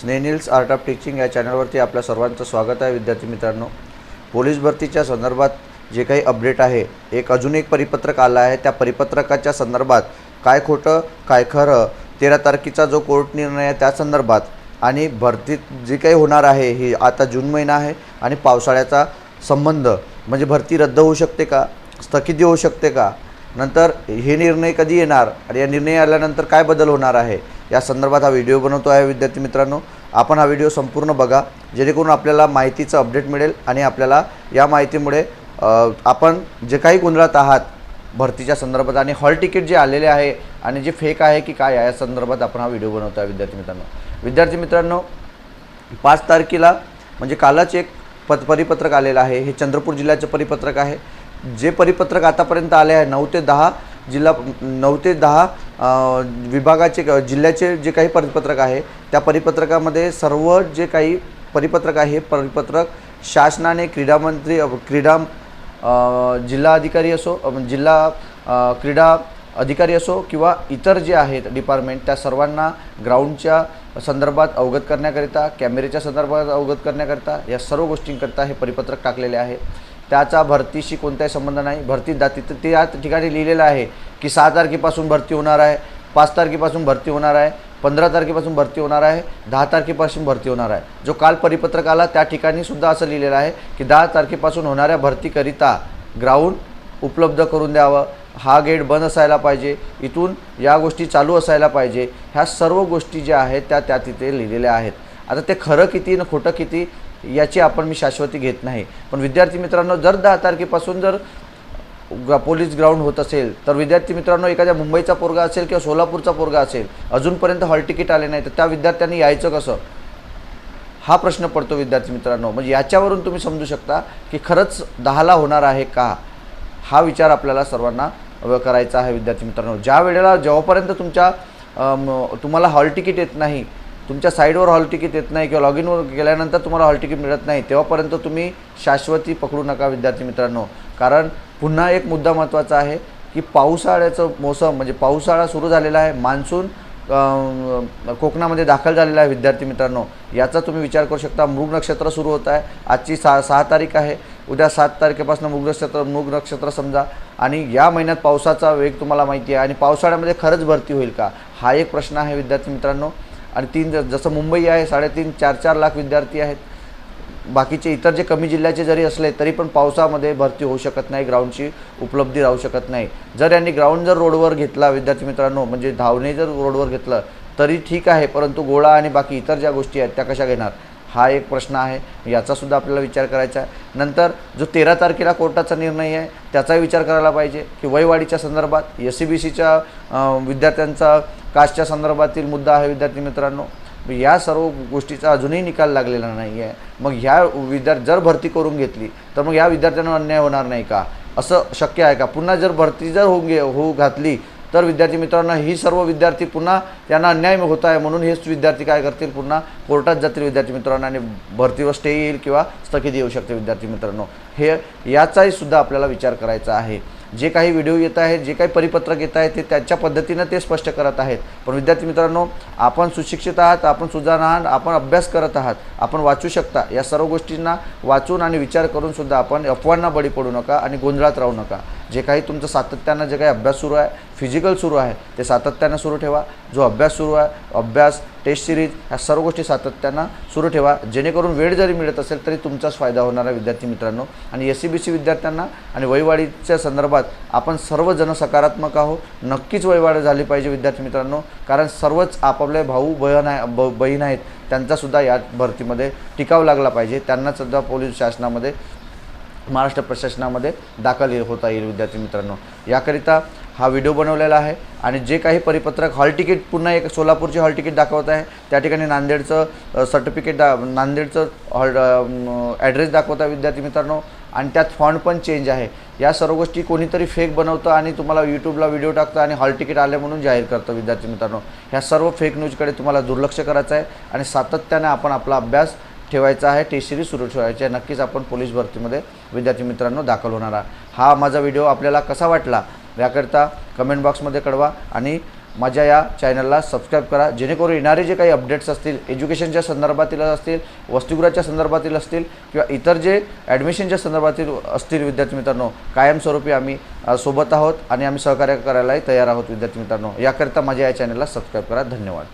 स्नेनिल्स art of teaching या चॅनलवरती आपल्या सर्वांचं स्वागत आहे विद्यार्थी मित्रांनो. पोलीस भरतीच्या संदर्भात जे काही अपडेट आहे एक अजून एक परिपत्रक आलं आहे. त्या परिपत्रकाच्या संदर्भात काय खोटं काय खरं तेरा तारखेचा जो कोर्ट निर्णय आहे त्या संदर्भात आणि भरतीत जे काही होणार आहे ही आता जून महिना आहे आणि पावसाळ्याचा संबंध म्हणजे भरती रद्द होऊ शकते का? स्थगिती होऊ शकते का? नंतर हे निर्णय कधी येणार? आणि या निर्णय आल्यानंतर काय बदल होणार आहे? या संदर्भात हा व्हिडिओ बनवतो आहे विद्यार्थी मित्रांनो. आपण हा व्हिडिओ संपूर्ण बघा जेणेकरून आपल्याला माहितीचं अपडेट मिळेल आणि आपल्याला या माहितीमुळे आपण जे काही गोंधळात आहात भरतीच्या संदर्भात आणि हॉल तिकीट जे आलेले आहे आणि जे फेक आहे की काय आहे या संदर्भात आपण हा व्हिडिओ बनवतो आहे विद्यार्थी मित्रांनो. विद्यार्थी मित्रांनो पाच तारखेला म्हणजे कालच एक पत परिपत्रक आलेलं आहे. हे चंद्रपूर जिल्ह्याचं परिपत्रक आहे. जे परिपत्रक आतापर्यंत आले आहे नऊ ते दहा जिल्हा नऊ ते दहा विभागाचे जिल्ह्याचे जे काही परिपत्रक आहे त्या परिपत्रकामध्ये सर्व जे काही परिपत्रक आहे परिपत्रक शासनाने क्रीडामंत्री क्रीडा म्हणजे जिल्हा अधिकारी असो जिल्हा क्रीडा अधिकारी असो किंवा इतर जे आहेत डिपार्टमेंट त्या सर्वांना ग्राउंडच्या संदर्भात अवगत करण्याकरिता कॅमेरेच्या संदर्भात अवगत करण्याकरिता या सर्व गोष्टींकरिता हे परिपत्रक टाकलेले आहे. त्याचा भरतीशी कोणताही संबंध नाही. भरती दा तिथं ते या ठिकाणी लिहिलेलं आहे की सहा तारखेपासून भरती होणार आहे पाच तारखेपासून भरती होणार आहे पंधरा तारखेपासून भरती होणार आहे दहा तारखेपासून भरती होणार आहे. जो काल परिपत्रक आला त्या ठिकाणी सुद्धा असं लिहिलेलं आहे की दहा तारखेपासून होणाऱ्या भरतीकरिता ग्राउंड उपलब्ध करून द्यावं. हा गेट बंद असायला पाहिजे. इथून या गोष्टी चालू असायला पाहिजे. ह्या सर्व गोष्टी ज्या आहेत त्या त्या तिथे लिहिलेल्या आहेत. आता ते खरं किती न खोटं किती याची आपण मी शाश्वती घेत नाही. पण विद्यार्थी मित्रांनो जर दहा तारखेपासून जर ग- पोलीस ग्राउंड होत असेल तर विद्यार्थी मित्रांनो एखाद्या मुंबईचा पोरगा असेल किंवा सोलापूरचा पोरगा असेल अजूनपर्यंत हॉल तिकीट आले नाही तर त्या विद्यार्थ्यांनी यायचं कसं? हा प्रश्न पडतो विद्यार्थी मित्रांनो. म्हणजे याच्यावरून तुम्ही समजू शकता की खरंच दहाला होणार आहे का? हा विचार आपल्याला सर्वांना करायचा आहे विद्यार्थी मित्रांनो. ज्या वेळेला जेव्हापर्यंत तुमच्या तुम्हाला हॉल तिकीट येत नाही तुमच्या साईडवर हॉल तिकीट येत नाही किंवा लॉग इनवर गेल्यानंतर तुम्हाला हॉल तिकीट मिळत नाही तेव्हापर्यंत तुम्ही शाश्वती पकडू नका विद्यार्थी मित्रांनो. कारण पुन्हा एक मुद्दा महत्त्वाचा आहे की पावसाळ्याचं मोसम म्हणजे पावसाळा सुरू झालेला आहे मान्सून कोकणामध्ये दाखल झालेला आहे विद्यार्थी मित्रांनो. याचा तुम्ही विचार करू शकता मृग नक्षत्र सुरू होत आहे. आजची सहा सहा तारीख आहे. उद्या सात तारखेपासून मृग नक्षत्र मृग नक्षत्र समजा. आणि या महिन्यात पावसाचा वेग तुम्हाला माहिती आहे. आणि पावसाळ्यामध्ये खरंच भरती होईल का? हा एक प्रश्न आहे विद्यार्थी मित्रांनो. आणि तीन ज- जसं मुंबई आहे साडेतीन चार चार लाख विद्यार्थी आहेत. बाकीचे इतर जे कमी जिल्ह्याचे जरी असले तरी पण पावसामध्ये भरती होऊ शकत नाही ग्राउंडची उपलब्धी राहू शकत नाही. जर यांनी ग्राउंड जर रोडवर घेतला विद्यार्थी मित्रांनो म्हणजे धावणे जर रोडवर घेतलं तरी ठीक आहे परंतु गोळा आणि बाकी इतर ज्या गोष्टी आहेत त्या कशा घेणार? हा एक प्रश्न आहे. याचासुद्धा आपल्याला विचार करायचा आहे. नंतर जो तेरा तारखेला कोर्टाचा निर्णय आहे त्याचाही विचार करायला पाहिजे की वयवाढीच्या संदर्भात एस सी बी सीच्या विद्यार्थ्यांचा कास्टच्या संदर्भातील मुद्दा आहे विद्यार्थी मित्रांनो. या सर्व गोष्टीचा अजूनही निकाल लागलेला नाही आहे. मग ह्या विद्यार्थी जर भरती करून घेतली तर मग या विद्यार्थ्यांना अन्याय होणार नाही का? असं शक्य आहे का? पुन्हा जर भरती जर होऊन घे होऊ घातली तर विद्यार्थी मित्रांनो ही सर्व विद्यार्थी पुन्हा त्यांना अन्याय होत आहे म्हणून हेच विद्यार्थी काय करतील? पुन्हा कोर्टात जातील विद्यार्थी मित्रांनो आणि भरतीवर स्टे येईल किंवा स्थगिती येऊ शकते विद्यार्थी मित्रांनो. हे याचाही सुद्धा आपल्याला विचार करायचा आहे. जे काही व्हिडिओ येत आहेत जे काही परिपत्रक येत आहे ते त्याच्या पद्धतीनं ते स्पष्ट करत आहेत. पण विद्यार्थी मित्रांनो आपण सुशिक्षित आहात आपण सुजाण आहात आपण अभ्यास करत आहात आपण वाचू शकता. या सर्व गोष्टींना वाचून आणि विचार करून सुद्धा आपण अफवांना बळी पडू नका आणि गोंधळात राहू नका. जे काही तुमचं सातत्यानं जे काही अभ्यास सुरू आहे फिजिकल सुरू आहे ते सातत्यानं सुरू ठेवा. जो अभ्यास सुरू आहे अभ्यास टेस्ट सिरीज ह्या सर्व गोष्टी सातत्यानं सुरू ठेवा. जेणेकरून वेळ जरी मिळत असेल तरी तुमचाच फायदा होणार आहे विद्यार्थी मित्रांनो. आणि एस सी बी सी विद्यार्थ्यांना आणि वयवाढीच्या संदर्भात आपण सर्वजण सकारात्मक आहोत. नक्कीच वयवाढ झाली पाहिजे विद्यार्थी मित्रांनो. कारण सर्वच आपापले भाऊ बहन आहे ब बहीण आहेत त्यांचासुद्धा या भरतीमध्ये टिकाव लागला पाहिजे. त्यांनासुद्धा पोलीस शासनामध्ये महाराष्ट्र प्रशासनामध्ये दाखल होता येईल विद्यार्थी मित्रांनो. याकरिता हा व्हिडिओ बनवलेला आहे आणि जे काही परिपत्रक हॉल तिकीट पुन्हा एक सोलापूरचे हॉल तिकीट दाखवत आहे त्या ठिकाणी नांदेडचं सर्टिफिकेट दा नांदेडचं हॉल ॲड्रेस दाखवत आहे विद्यार्थी मित्रांनो. आणि त्यात फॉन्ट पण चेंज आहे. या सर्व गोष्टी कोणीतरी फेक बनवतं आणि तुम्हाला यूट्यूबला व्हिडिओ टाकतं आणि हॉल तिकीट आले म्हणून जाहीर करतं विद्यार्थी मित्रांनो. ह्या सर्व फेक न्यूजकडे तुम्हाला दुर्लक्ष करायचं आहे आणि सातत्याने आपण आपला अभ्यास ठेवायचा आहे. टेस्ट सिरीज सुरू ठेवायची आहे. नक्कीच आपण पोलीस भरतीमध्ये विद्यार्थी मित्रांनो दाखल होणार. हा माझा व्हिडिओ आपल्याला कसा वाटला याकरिता कमेंट बॉक्समध्ये कळवा आणि माझ्या या चॅनलला सबस्क्राईब करा. जेणेकरून येणारे जे काही अपडेट्स असतील एज्युकेशनच्या संदर्भातील असतील वसतिगृहाच्या संदर्भातील असतील किंवा इतर जे ॲडमिशनच्या संदर्भातील असतील विद्यार्थी मित्रांनो कायमस्वरूपी आम्ही सोबत आहोत आणि आम्ही सहकार्य करायलाही तयार आहोत विद्यार्थी मित्रांनो. याकरिता माझ्या या चॅनलला सबस्क्राईब करा. धन्यवाद.